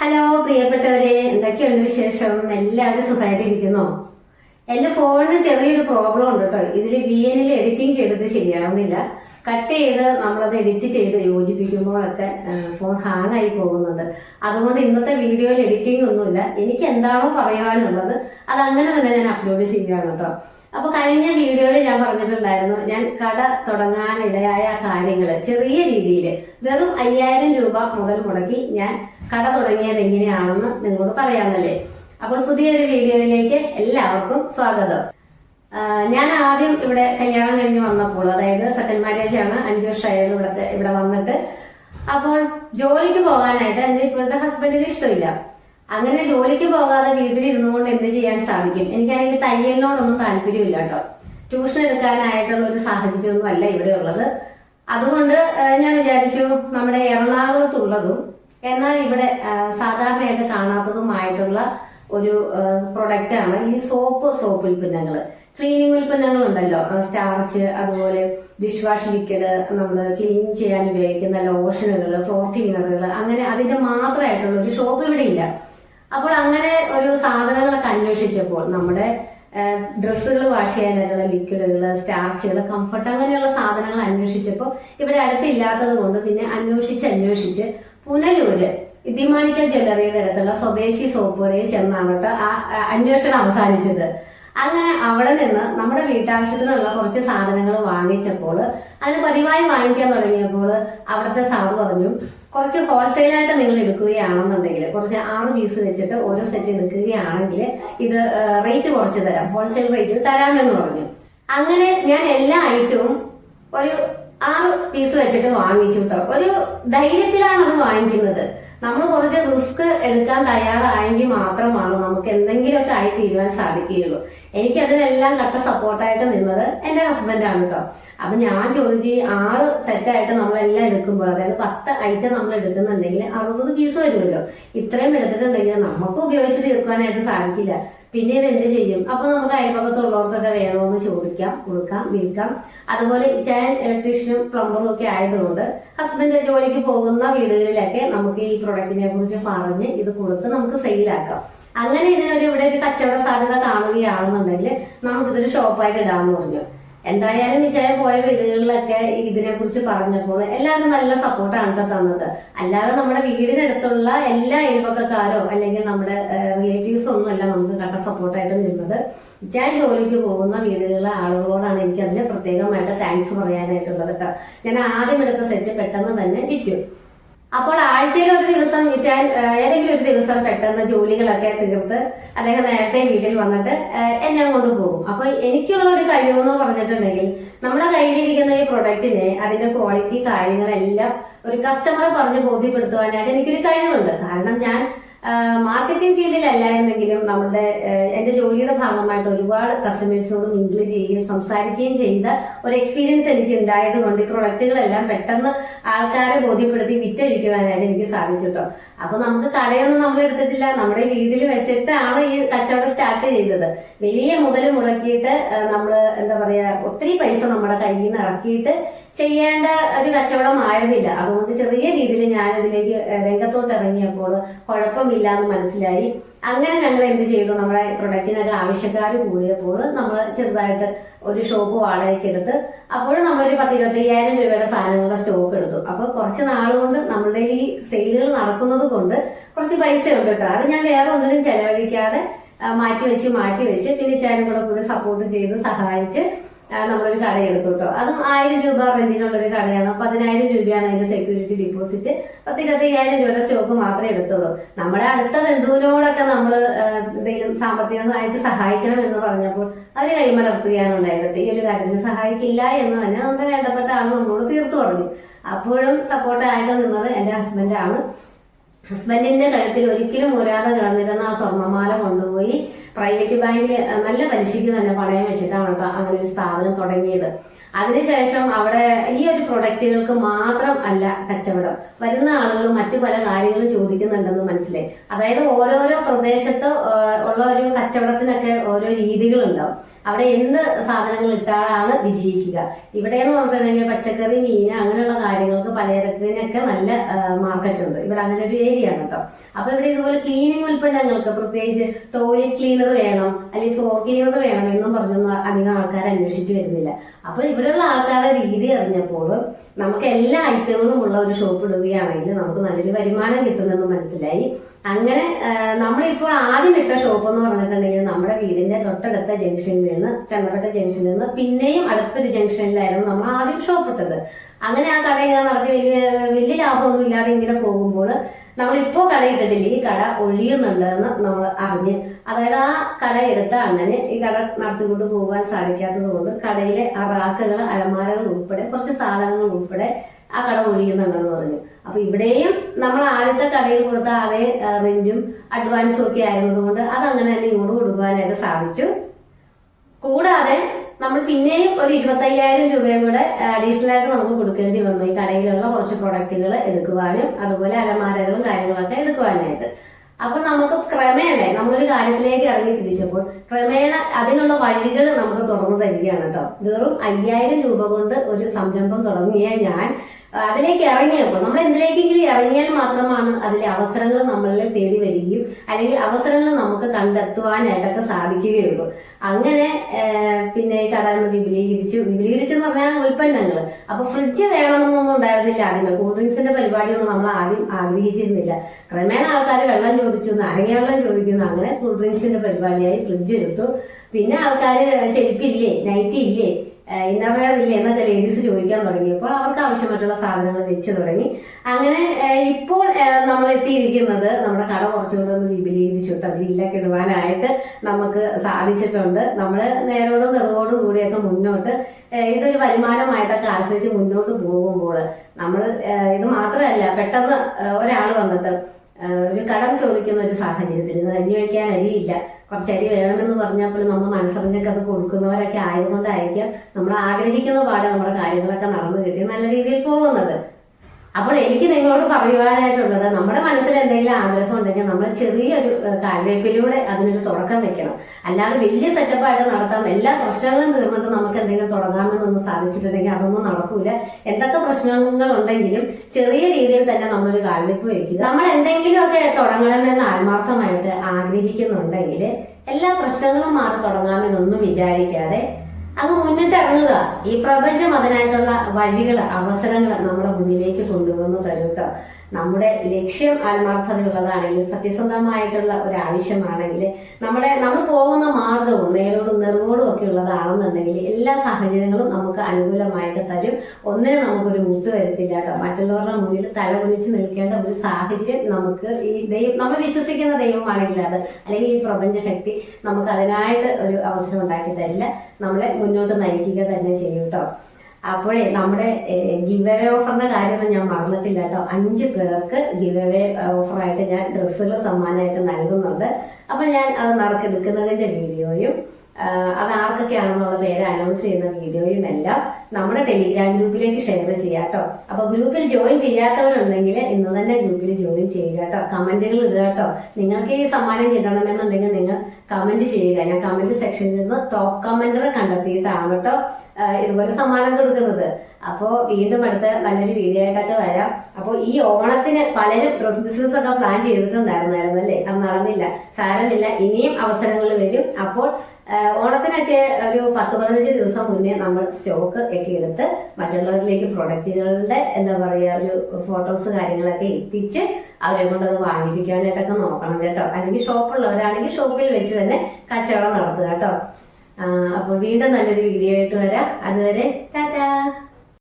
Hello പ്രിയപ്പെട്ടവരെ എന്തൊക്കെയുണ്ട് വിശേഷം? എല്ലാവരും സുഖമായിട്ടിരിക്കുന്നോ? എന്റെ ഫോണിന് ചെറിയൊരു പ്രോബ്ലം ഉണ്ട് കേട്ടോ. ഇതിൽ വി എനിൽ എഡിറ്റിംഗ് ചെയ്തിട്ട് ശരിയാവുന്നില്ല. കട്ട് ചെയ്ത് നമ്മളത് എഡിറ്റ് ചെയ്ത് യോജിപ്പിക്കുമ്പോഴൊക്കെ ഫോൺ ഹാങ് ആയി പോകുന്നുണ്ട്. അതുകൊണ്ട് ഇന്നത്തെ വീഡിയോയിൽ എഡിറ്റിംഗ് ഒന്നുമില്ല. എനിക്ക് എന്താണോ പറയാനുള്ളത് അത് അങ്ങനെ തന്നെ ഞാൻ അപ്ലോഡ് ചെയ്യുകയാണ് കേട്ടോ. അപ്പൊ കഴിഞ്ഞ വീഡിയോയിൽ ഞാൻ പറഞ്ഞിട്ടുണ്ടായിരുന്നു ഞാൻ കട തുടങ്ങാനിടയായ കാര്യങ്ങൾ ചെറിയ രീതിയിൽ വെറും അയ്യായിരം രൂപ മുതൽ മുടക്കി ഞാൻ കട തുടങ്ങിയത് എങ്ങനെയാണെന്ന് നിങ്ങളോട് പറയാമെന്നല്ലേ അപ്പോൾ പുതിയൊരു വീഡിയോയിലേക്ക് എല്ലാവർക്കും സ്വാഗതം. ഞാൻ ആദ്യം ഇവിടെ കല്യാണം കഴിഞ്ഞ് വന്നപ്പോൾ അതായത് സെക്കൻഡ് മാരേജ് ആണ് അഞ്ചു വർഷമായിരുന്നു ഇവിടെ ഇവിടെ വന്നിട്ട്. അപ്പോൾ ജോലിക്ക് പോകാനായിട്ട് എന്റെ ഇപ്പോഴത്തെ ഹസ്ബൻഡിന് ഇഷ്ടമില്ല. അങ്ങനെ ജോലിക്ക് പോകാതെ വീട്ടിലിരുന്നു കൊണ്ട് എന്ത് ചെയ്യാൻ സാധിക്കും? എനിക്കാണെങ്കിൽ തയ്യലിനോടൊന്നും താല്പര്യമില്ല കേട്ടോ. ട്യൂഷൻ എടുക്കാനായിട്ടുള്ള ഒരു സാഹചര്യമൊന്നും അല്ല ഇവിടെ ഉള്ളത്. അതുകൊണ്ട് ഞാൻ വിചാരിച്ചു നമ്മുടെ എറണാകുളത്തുള്ളതും എന്നാൽ ഇവിടെ സാധാരണയായിട്ട് കാണാത്തതുമായിട്ടുള്ള ഒരു പ്രൊഡക്റ്റ് ആണ് ഈ സോപ്പ് സോപ്പ് ഉൽപ്പന്നങ്ങൾ. ക്ലീനിങ് ഉൽപ്പന്നങ്ങൾ ഉണ്ടല്ലോ സ്റ്റാർച്ച് അതുപോലെ ഡിഷ് വാഷ് ലിക്വിഡ് നമ്മൾ ക്ലീൻ ചെയ്യാൻ ഉപയോഗിക്കുന്ന ലോഷനുകൾ ഫ്ലോർ ക്ലീനറുകൾ അങ്ങനെ അതിന്റെ മാത്രമായിട്ടുള്ള ഒരു ഷോപ്പ് ഇവിടെ ഇല്ല. അപ്പോൾ അങ്ങനെ ഒരു സാധനങ്ങളൊക്കെ അന്വേഷിച്ചപ്പോൾ നമ്മുടെ ഡ്രസ്സുകൾ വാഷ് ചെയ്യാനായിട്ടുള്ള ലിക്വിഡുകൾ സ്റ്റാർച്ചുകൾ കംഫർട്ട് അങ്ങനെയുള്ള സാധനങ്ങൾ അന്വേഷിച്ചപ്പോൾ ഇവിടെ അടുത്തില്ലാത്തത് കൊണ്ട് പിന്നെ അന്വേഷിച്ച് അന്വേഷിച്ച് പുനലൂര് ഇതിമാണിക്ക ജ്വല്ലറിയുടെ അടുത്തുള്ള സ്വദേശി സോപ്പുകളിൽ ചെന്നാണ് ആ അന്വേഷണം അവസാനിച്ചത്. അങ്ങനെ അവിടെ നിന്ന് നമ്മുടെ വീട്ടാവശ്യത്തിനുള്ള കുറച്ച് സാധനങ്ങൾ വാങ്ങിച്ചപ്പോൾ അതിന് പതിവായി വാങ്ങിക്കാൻ തുടങ്ങിയപ്പോൾ അവിടുത്തെ സാറ് പറഞ്ഞു കുറച്ച് ഹോൾസെയിലായിട്ട് നിങ്ങൾ എടുക്കുകയാണെന്നുണ്ടെങ്കിൽ കുറച്ച് ആറ് പീസ് വെച്ചിട്ട് ഓരോ സെറ്റ് എടുക്കുകയാണെങ്കിൽ ഇത് റേറ്റ് കുറച്ച് തരാം. ഹോൾസെയിൽ റേറ്റിൽ തരാമെന്ന് പറഞ്ഞു. അങ്ങനെ ഞാൻ എല്ലാ ഐറ്റവും ഒരു ആറ് പീസ് വെച്ചിട്ട് വാങ്ങിച്ചു കേട്ടോ ഒരു ധൈര്യത്തിലാണ് അത് വാങ്ങിക്കുന്നത്. നമ്മൾ കുറച്ച് റിസ്ക് എടുക്കാൻ തയ്യാറായെങ്കിൽ മാത്രമാണ് നമുക്ക് എന്തെങ്കിലുമൊക്കെ ആയി തീരുവാൻ സാധിക്കുകയുള്ളൂ. എനിക്ക് അതിനെല്ലാം കട്ട സപ്പോർട്ടായിട്ട് നിന്നത് എന്റെ ഹസ്ബൻഡാണ് കേട്ടോ അപ്പൊ ഞാൻ ചോദിച്ചു ആറ് സെറ്റായിട്ട് നമ്മളെല്ലാം എടുക്കുമ്പോൾ അതായത് പത്ത് ഐറ്റം നമ്മൾ എടുക്കുന്നുണ്ടെങ്കിൽ അറുപത് പീസ് വരുമല്ലോ. ഇത്രയും എടുത്തിട്ടുണ്ടെങ്കിൽ നമുക്ക് ഉപയോഗിച്ച് തീർക്കാനായിട്ട് സാധിക്കില്ല. പിന്നെ ഇത് എന്ത് ചെയ്യും? അപ്പൊ നമുക്ക് അയൽപക്കത്തുള്ളവർക്കൊക്കെ വേണമെന്ന് ചോദിക്കാം കൊടുക്കാം വിൽക്കാം. അതുപോലെ ഞാൻ ഇലക്ട്രീഷ്യനും പ്ലംബറും ഒക്കെ ആയതുകൊണ്ട് ഹസ്ബൻഡ് ജോലിക്ക് പോകുന്ന വീടുകളിലൊക്കെ നമുക്ക് ഈ പ്രൊഡക്റ്റിനെ കുറിച്ച് പറഞ്ഞ് ഇത് കൊടുത്ത് നമുക്ക് സെയിലാക്കാം അങ്ങനെ ഇതിനൊരു ഇവിടെ ഒരു കച്ചവട സാധ്യത കാണുകയാണെന്നുണ്ടെങ്കിൽ നമുക്കിതൊരു ഷോപ്പായിട്ട് ഇടാമെന്ന് പറഞ്ഞു. എന്തായാലും ഈ ജയം പോയ വീടുകളിലൊക്കെ ഇതിനെ കുറിച്ച് പറഞ്ഞപ്പോൾ എല്ലാവരും നല്ല സപ്പോർട്ടാണ് കേട്ടോ തന്നത്. അല്ലാതെ നമ്മുടെ വീടിനടുത്തുള്ള എല്ലാ അയൽപക്കക്കാരോ അല്ലെങ്കിൽ നമ്മുടെ റിലേറ്റീവ്സോ ഒന്നും അല്ല നമുക്ക് കട്ട സപ്പോർട്ടായിട്ട് നിന്നത്. ഞാൻ ജോലിക്ക് പോകുന്ന വീടുകളിലെ ആളുകളോടാണ് എനിക്ക് അതിന് പ്രത്യേകമായിട്ട് താങ്ക്സ് പറയാനായിട്ടുള്ളത് കേട്ടോ ഞാൻ ആദ്യം എടുത്ത സെറ്റ് പെട്ടെന്ന് തന്നെ വിറ്റു. അപ്പോൾ ആഴ്ചയിൽ ഒരു ദിവസം വിചാൻ ഏതെങ്കിലും ഒരു ദിവസം പെട്ടെന്ന് ജോലികളൊക്കെ തീർത്ത് അദ്ദേഹം നേരത്തെ വീട്ടിൽ വന്നിട്ട് എന്നെ കൊണ്ട് പോകും. അപ്പൊ എനിക്കുള്ള ഒരു കഴിവെന്ന് പറഞ്ഞിട്ടുണ്ടെങ്കിൽ നമ്മുടെ കയ്യിലിരിക്കുന്ന ഈ പ്രൊഡക്റ്റിനെ അതിന്റെ ക്വാളിറ്റി കാര്യങ്ങളെല്ലാം ഒരു കസ്റ്റമറെ പറഞ്ഞ് ബോധ്യപ്പെടുത്തുവാനായിട്ട് എനിക്കൊരു കഴിവുണ്ട്. കാരണം ഞാൻ മാർക്കറ്റിംഗ് ഫീൽഡിൽ ഫീൽഡിലല്ലായിരുന്നെങ്കിലും നമ്മുടെ എന്റെ ജോലിയുടെ ഭാഗമായിട്ട് ഒരുപാട് കസ്റ്റമേഴ്സിനോട് മിങ്കിൾ ചെയ്യുകയും സംസാരിക്കുകയും ചെയ്ത ഒരു എക്സ്പീരിയൻസ് എനിക്ക് ഉണ്ടായത് കൊണ്ട് ഈ പ്രൊഡക്റ്റുകളെല്ലാം പെട്ടെന്ന് ആൾക്കാരെ ബോധ്യപ്പെടുത്തി വിറ്റഴിക്കുവാനായിട്ട് എനിക്ക് സാധിച്ചു കേട്ടോ അപ്പൊ നമുക്ക് കടയൊന്നും നമ്മൾ എടുത്തിട്ടില്ല. നമ്മുടെ വീട്ടിൽ വെച്ചിട്ടാണ് ഈ കച്ചവടം സ്റ്റാർട്ട് ചെയ്തത്. വലിയ മുതൽ മുടക്കിയിട്ട് നമ്മൾ എന്താ പറയാ ഒത്തിരി പൈസ നമ്മുടെ കയ്യിൽ നിന്ന് ഇറക്കിയിട്ട് ചെയ്യേണ്ട ഒരു കച്ചവടമായിരുന്നില്ല അതുകൊണ്ട് ചെറിയ രീതിയിൽ ഞാൻ ഇതിലേക്ക് രംഗത്തോട്ട് ഇറങ്ങിയപ്പോൾ കുഴപ്പമില്ല എന്ന് മനസ്സിലായി. അങ്ങനെ ഞങ്ങൾ എന്ത് ചെയ്തു? നമ്മുടെ പ്രൊഡക്റ്റിനൊക്കെ ആവശ്യക്കാർ കൂടിയപ്പോൾ നമ്മൾ ചെറുതായിട്ട് ഒരു ഷോപ്പ് വാടകയ്ക്ക് എടുത്ത് അപ്പോഴും നമ്മളൊരു പത്ത് ഇരുപത്തയ്യായിരം രൂപയുടെ സാധനങ്ങളുടെ സ്റ്റോക്ക് എടുത്തു. അപ്പൊ കുറച്ച് നാൾ കൊണ്ട് നമ്മളുടെ ഈ സെയിലുകൾ നടക്കുന്നത് കൊണ്ട് കുറച്ച് പൈസ ഉണ്ട് കേട്ടോ. അത് ഞാൻ വേറെ ഒന്നിനും ചെലവഴിക്കാതെ മാറ്റി വെച്ച് മാറ്റി വെച്ച് പിന്നെ ചേട്ടനും കൂടെ കൂടി സപ്പോർട്ട് ചെയ്ത് സഹായിച്ച് നമ്മളൊരു കട എടുത്തു കേട്ടോ അതും ആയിരം രൂപ റെന്റിനുള്ള ഒരു കടയാണ്. പതിനായിരം രൂപയാണ് അതിന്റെ സെക്യൂരിറ്റി ഡിപ്പോസിറ്റ് പത്ത് ഇരുപത്തയ്യായിരം രൂപയുടെ സ്റ്റോക്ക് മാത്രമേ എടുത്തുള്ളൂ. നമ്മുടെ അടുത്ത ബന്ധുവിനോടൊക്കെ നമ്മൾ എന്തെങ്കിലും സാമ്പത്തികമായിട്ട് സഹായിക്കണം എന്ന് പറഞ്ഞപ്പോൾ അവർ കൈമലർത്തുകയാണ് ഉണ്ടായത് ഈ ഒരു കാര്യത്തിന് സഹായിക്കില്ല എന്ന് തന്നെ നമ്മുടെ വേണ്ടപ്പെട്ട ആൾ നമ്മളോട് തീർത്തു പറഞ്ഞു. അപ്പോഴും സപ്പോർട്ടായിട്ട് നിന്നത് എന്റെ ഹസ്ബൻഡാണ് ഹസ്ബൻഡിന്റെ കഴുത്തിൽ ഒരിക്കലും ഊരാതെ കിടന്നിരുന്ന ആ സ്വർണമാല കൊണ്ടുപോയി പ്രൈവറ്റ് ബാങ്കിൽ നല്ല പലിശയ്ക്ക് തന്നെ പണയം വെച്ചിട്ടാണ് അങ്ങനെ ഒരു സ്ഥാപനം തുടങ്ങിയത്. അതിനുശേഷം അവിടെ ഈ ഒരു പ്രൊഡക്റ്റുകൾക്ക് മാത്രം അല്ല കച്ചവടം. വരുന്ന ആളുകൾ മറ്റു പല കാര്യങ്ങളും ചോദിക്കുന്നുണ്ടെന്ന് മനസ്സിലായി. അതായത് ഓരോരോ പ്രദേശത്ത് ഉള്ള ഒരു കച്ചവടത്തിനൊക്കെ ഓരോ രീതികളുണ്ടാവും. അവിടെ എന്ത് സാധനങ്ങൾ ഇട്ടാലാണ് വിജയിക്കുക. ഇവിടെ എന്ന് പറഞ്ഞിട്ടുണ്ടെങ്കിൽ പച്ചക്കറി മീൻ അങ്ങനെയുള്ള കാര്യങ്ങൾക്ക് പലചരക്കിനൊക്കെ നല്ല മാർക്കറ്റ് ഉണ്ട്. ഇവിടെ അങ്ങനെ ഒരു ഏരിയ ആണ് കേട്ടോ. അപ്പൊ ഇവിടെ ഇതുപോലെ ക്ലീനിങ് ഉൽപ്പന്നങ്ങൾക്ക് പ്രത്യേകിച്ച് ടോയ്ലറ്റ് ക്ലീനർ വേണം അല്ലെങ്കിൽ ഫ്ലോർ ക്ലീനർ വേണം എന്നും പറഞ്ഞൊന്നും അധികം ആൾക്കാർ അന്വേഷിച്ചു വരുന്നില്ല. അപ്പൊ ഇവിടെയുള്ള ആൾക്കാരുടെ രീതി അറിഞ്ഞപ്പോൾ നമുക്ക് എല്ലാ ഐറ്റങ്ങളും ഉള്ള ഒരു ഷോപ്പ് ഇടുകയാണെങ്കിൽ നമുക്ക് നല്ലൊരു വരുമാനം കിട്ടുമെന്ന് മനസ്സിലായി. അങ്ങനെ നമ്മളിപ്പോൾ ആദ്യം ഇട്ട ഷോപ്പ് എന്ന് പറഞ്ഞിട്ടുണ്ടെങ്കിൽ നമ്മുടെ വീടിന്റെ തൊട്ടടുത്ത ജംഗ്ഷനിൽ നിന്ന് ചെന്നപ്പെട്ട ജംഗ്ഷനിൽ നിന്ന് പിന്നെയും അടുത്തൊരു ജംഗ്ഷനിലായിരുന്നു നമ്മൾ ആദ്യം ഷോപ്പ് ഇട്ടത്. അങ്ങനെ ആ കട ഇങ്ങനെ നടത്തി വലിയ വലിയ ലാഭമൊന്നും ഇല്ലാതെ ഇങ്ങനെ പോകുമ്പോൾ നമ്മളിപ്പോ കട ഇട്ടിട്ടില്ല ഈ കട ഒഴിയുന്നുണ്ടെന്ന് നമ്മൾ അറിഞ്ഞ് അതായത് ആ കട എടുത്ത അണ്ണന് ഈ കട നടത്തിക്കൊണ്ട് പോകാൻ സാധിക്കാത്തത് കൊണ്ട് കടയിലെ ആ റാക്കുകൾ അലമാരകൾ ഉൾപ്പെടെ കുറച്ച് സാധനങ്ങൾ ഉൾപ്പെടെ ആ കട ഒഴിയുന്നുണ്ടെന്ന് പറഞ്ഞു. അപ്പൊ ഇവിടെയും നമ്മൾ ആദ്യത്തെ കടയിൽ കൊടുത്ത അതേ റെന്റും അഡ്വാൻസും ഒക്കെ ആയിരുന്നതുകൊണ്ട് അത് അങ്ങനെ തന്നെ ഇങ്ങോട്ട് കൊടുക്കാനായിട്ട് സാധിച്ചു. കൂടാതെ നമ്മൾ പിന്നെയും ഒരു ഇരുപത്തയ്യായിരം രൂപയും കൂടെ അഡീഷണൽ ആയിട്ട് നമുക്ക് കൊടുക്കേണ്ടി വന്നു. ഈ കടയിലുള്ള കുറച്ച് പ്രൊഡക്റ്റുകൾ എടുക്കുവാനും അതുപോലെ അലമാരകളും കാര്യങ്ങളൊക്കെ എടുക്കുവാനായിട്ട്. അപ്പൊ നമുക്ക് ക്രമേണ നമ്മളൊരു കാര്യത്തിലേക്ക് ഇറങ്ങി തിരിച്ചപ്പോൾ ക്രമേണ അതിനുള്ള വഴികൾ നമുക്ക് തുറന്നു തരികയാണ് കേട്ടോ. വെറും അയ്യായിരം രൂപ കൊണ്ട് ഒരു സംരംഭം തുടങ്ങിയ ഞാൻ അതിലേക്ക് ഇറങ്ങിയപ്പോൾ നമ്മൾ എന്തിലേക്കെങ്കിലും ഇറങ്ങിയാൽ മാത്രമാണ് അതിലെ അവസരങ്ങൾ നമ്മളിൽ തേടി വരികയും അല്ലെങ്കിൽ അവസരങ്ങൾ നമുക്ക് കണ്ടെത്തുവാനായിട്ടൊക്കെ സാധിക്കുകയുള്ളൂ. അങ്ങനെ പിന്നെ ഈ വിപുലീകരിച്ചു വിപുലീകരിച്ചു. എന്ന് പറഞ്ഞാൽ ഉൽപ്പന്നങ്ങൾ. അപ്പൊ ഫ്രിഡ്ജ് വേണമെന്നൊന്നും ഉണ്ടായിരുന്നില്ല. ആദ്യമേ കൂൾ ഡ്രിങ്ക്സിന്റെ പരിപാടിയൊന്നും നമ്മൾ ആദ്യം ആഗ്രഹിച്ചിരുന്നില്ല. ക്രമേണ ആൾക്കാർ വെള്ളം ചോദിച്ചു നാരങ്ങ വെള്ളം ചോദിക്കുന്നു. അങ്ങനെ കൂൾ ഡ്രിങ്ക്സിന്റെ പരിപാടിയായി ഫ്രിഡ്ജ് എടുത്തു. പിന്നെ ആൾക്കാർ ചെരുപ്പില്ലേ? നൈറ്റി ഇല്ലേ? ഇന്നർവെയർ ഇല്ല എന്നൊക്കെ ലേഡീസ് ചോദിക്കാൻ തുടങ്ങിയപ്പോൾ അവർക്ക് ആവശ്യമായിട്ടുള്ള സാധനങ്ങൾ വെച്ച് തുടങ്ങി. അങ്ങനെ ഇപ്പോൾ നമ്മൾ എത്തിയിരിക്കുന്നത് നമ്മുടെ കട കുറച്ചുകൊണ്ട് ഒന്ന് വിപുലീകരിച്ചിട്ട് അതിൽ ഗ്രില്ലൊക്കെ ഇടുവാനായിട്ട് നമുക്ക് സാധിച്ചിട്ടുണ്ട്. നമ്മൾ നേരോടും നിറവോടും കൂടിയൊക്കെ മുന്നോട്ട് ഇതൊരു വരുമാനമായിട്ടൊക്കെ ആശ്രയിച്ച് മുന്നോട്ട് പോകുമ്പോൾ നമ്മൾ ഇത് മാത്രമല്ല പെട്ടെന്ന് ഒരാൾ വന്നിട്ട് ഒരു കടം ചോദിക്കുന്ന ഒരു സാഹചര്യത്തിൽ കഞ്ഞി വയ്ക്കാൻ അരിയില്ല കുറച്ച് അരി വേണമെന്ന് പോലും നമ്മൾ മനസ്സറിഞ്ഞൊക്കെ അത് കൊടുക്കുന്നവരൊക്കെ ആയതുകൊണ്ടായിരിക്കാം നമ്മൾ ആഗ്രഹിക്കുന്ന പാടെ നമ്മുടെ കാര്യങ്ങളൊക്കെ നടന്നു കിട്ടി. നല്ല രീതിയിൽ പോകുന്നത്. അപ്പോൾ എനിക്ക് നിങ്ങളോട് പറയുവാനായിട്ടുള്ളത് നമ്മുടെ മനസ്സിൽ എന്തെങ്കിലും ആഗ്രഹം ഉണ്ടെങ്കിൽ നമ്മൾ ചെറിയൊരു കാൽവയ്പിലൂടെ അതിനൊരു തുടക്കം വെക്കണം. അല്ലാതെ വലിയ സെറ്റപ്പായിട്ട് നടത്താം. എല്ലാ പ്രശ്നങ്ങളും തീർന്നിട്ട് നമുക്ക് എന്തെങ്കിലും തുടങ്ങാമെന്നൊന്നും സാധിച്ചിട്ടുണ്ടെങ്കിൽ അതൊന്നും നടക്കൂല. എന്തൊക്കെ പ്രശ്നങ്ങൾ ഉണ്ടെങ്കിലും ചെറിയ രീതിയിൽ തന്നെ നമ്മളൊരു കാൽവയ്പ് വെക്കുക. നമ്മൾ എന്തെങ്കിലുമൊക്കെ തുടങ്ങണമെന്ന് ആത്മാർത്ഥമായിട്ട് ആഗ്രഹിക്കുന്നുണ്ടെങ്കിൽ എല്ലാ പ്രശ്നങ്ങളും മാറി തുടങ്ങാമെന്നൊന്നും വിചാരിക്കാതെ അത് മുന്നിട്ടിറങ്ങുക. ഈ പ്രപഞ്ചം അതിനായിട്ടുള്ള വഴികൾ അവസരങ്ങൾ നമ്മുടെ മുന്നിലേക്ക് കൊണ്ടുവന്ന് തരും നമ്മുടെ ലക്ഷ്യം ആത്മാർത്ഥതയുള്ളതാണെങ്കിൽ സത്യസന്ധമായിട്ടുള്ള ഒരു ആവശ്യമാണെങ്കിൽ നമ്മുടെ നമ്മൾ പോകുന്ന മാർഗവും നേരോടും നിറവോടും ഒക്കെ ഉള്ളതാണെന്നുണ്ടെങ്കിൽ എല്ലാ സാഹചര്യങ്ങളും നമുക്ക് അനുകൂലമായിട്ട് തരും. ഒന്നിനും നമുക്കൊരു മുട്ട് വരുത്തില്ല കേട്ടോ. മറ്റുള്ളവരുടെ മുന്നിൽ തല കുനിച്ച് നിൽക്കേണ്ട ഒരു സാഹചര്യം നമുക്ക് ഈ ദൈവം നമ്മൾ വിശ്വസിക്കുന്ന ദൈവമാണെങ്കിൽ അത് അല്ലെങ്കിൽ ഈ പ്രപഞ്ച ശക്തി നമുക്ക് അതിനായിട്ട് ഒരു അവസരം ഉണ്ടാക്കി തരില്ല. നമ്മളെ മുന്നോട്ട് നയിക്കുക തന്നെ ചെയ്യും കേട്ടോ. അപ്പോഴേ നമ്മുടെ ഗിവ് അവേ ഓഫറിന്റെ കാര്യമൊന്നും ഞാൻ മറന്നിട്ടില്ല കേട്ടോ. അഞ്ച് പേർക്ക് ഗിവ് അവേ ഓഫറായിട്ട് ഞാൻ ഡ്രസ്സുകൾ സമ്മാനമായിട്ട് നൽകുന്നുണ്ട്. അപ്പോൾ ഞാൻ അത് നറുക്കെടുക്കുന്നതിന്റെ വീഡിയോയും അത് ആർക്കൊക്കെയാണെന്നുള്ള പേര് അനൗൺസ് ചെയ്യുന്ന വീഡിയോയും എല്ലാം നമ്മുടെ ടെലിഗ്രാം ഗ്രൂപ്പിലേക്ക് ഷെയർ ചെയ്യാം കേട്ടോ അപ്പൊ ഗ്രൂപ്പിൽ ജോയിൻ ചെയ്യാത്തവരുണ്ടെങ്കിൽ ഇന്ന് തന്നെ ഗ്രൂപ്പിൽ ജോയിൻ ചെയ്യുക കേട്ടോ കമന്റുകൾ ഇടുക കേട്ടോ നിങ്ങൾക്ക് ഈ സമ്മാനം കിട്ടണമെന്നുണ്ടെങ്കിൽ നിങ്ങൾ കമന്റ് ചെയ്യുക. ഞാൻ കമന്റ് സെക്ഷനിൽ നിന്ന് ടോപ്പ് കമന്റർ കണ്ടെത്തിയിട്ടാണ് കേട്ടോ ഇതുപോലെ സമ്മാനം കൊടുക്കുന്നത്. അപ്പോൾ വീണ്ടും അടുത്ത നല്ലൊരു വീഡിയോ ആയിട്ടൊക്കെ വരാം. അപ്പോൾ ഈ ഓണത്തിന് പലരും ഡ്രസ് ബിസിനസ് ഒക്കെ പ്ലാൻ ചെയ്തിട്ടുണ്ടായിരുന്നായിരുന്നു അല്ലേ? അത് നടന്നില്ല. സാരമില്ല. ഇനിയും അവസരങ്ങൾ വരും. അപ്പോൾ ഓണത്തിനൊക്കെ ഒരു പത്ത് പതിനഞ്ച് ദിവസം മുന്നേ നമ്മൾ സ്റ്റോക്ക് ഒക്കെ എടുത്ത് മറ്റുള്ളവരിലേക്ക് പ്രൊഡക്റ്റുകളുടെ എന്താ പറയുക ഒരു ഫോട്ടോസ് കാര്യങ്ങളൊക്കെ എത്തിച്ച് അവരെ കൊണ്ട് അത് വാങ്ങിപ്പിക്കാനായിട്ടൊക്കെ നോക്കണം കേട്ടോ. അല്ലെങ്കിൽ ഷോപ്പുള്ളവരാണെങ്കിൽ ഷോപ്പിൽ വെച്ച് തന്നെ കച്ചവടം നടത്തുക കേട്ടോ. അപ്പോൾ വീണ്ടും നല്ലൊരു വീഡിയോ ആയിട്ട് വരാം. അതുവരെ ടാറ്റാ!